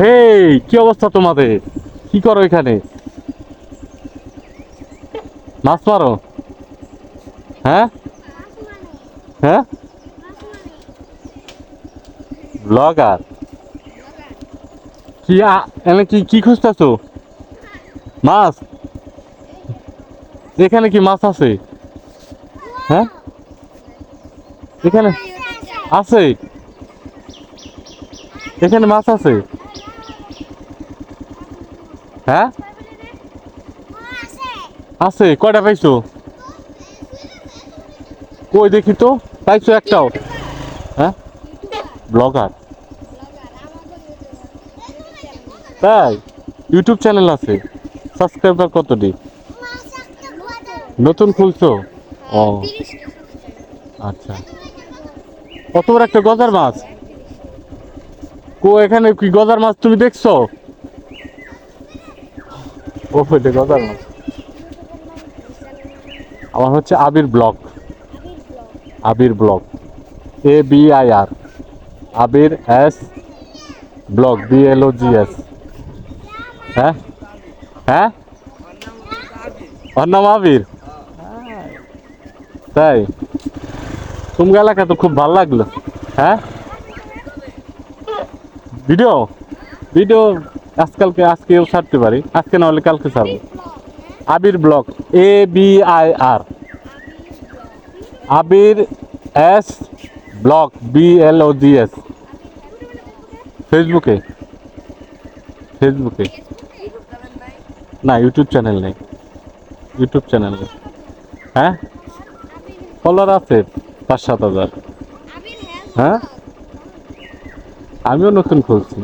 হেই, কি অবস্থা তোমাদের? কি করো এখানে? মাছ মারো? হ্যাঁ? হ্যাঁ? ব্লগার কি এনে কি কি খুঁজতেছো? মাছ? এখানে কি মাছ আছে? হ্যাঁ? এখানে আছে। এখানে মাছ আছে? হ্যাঁ? আছে, কয়টা পাইছো? কই দেখি তো, পাইছো একটাও? হ্যাঁ? ব্লগার। তাই? ইউটিউব চ্যানেল আছে। সাবস্ক্রাইবার কতটি নতুন খুলছো? ও। আচ্ছা। কত বড় একটা গজার মাছ? কো, এখানে কি গজার মাছ তুমি দেখছ? গজার মাছ আমার হচ্ছে Abir block Abir block A B I R. Abir S block B L O G S. হ্যাঁ? হ্যাঁ? ওর নাম আবির। তাই? তুমি এলাকা তো খুব ভালো লাগল। হ্যাঁ? ভিডিও? ভিডিও আজকালকে আজকেও ছাড়তে পারি আজকে না হলে কালকে ছাড়বো। Abir block A B I R Abir S block B L O G S ফেসবুকে? ফেসবুকে? না ইউটিউব চ্যানেল নেই। ইউটিউব চ্যানেল নেই। হ্যাঁ? ফলোয়ার আছে পাঁচ সাত হাজার। হ্যাঁ? আমিও নতুন খুলছি।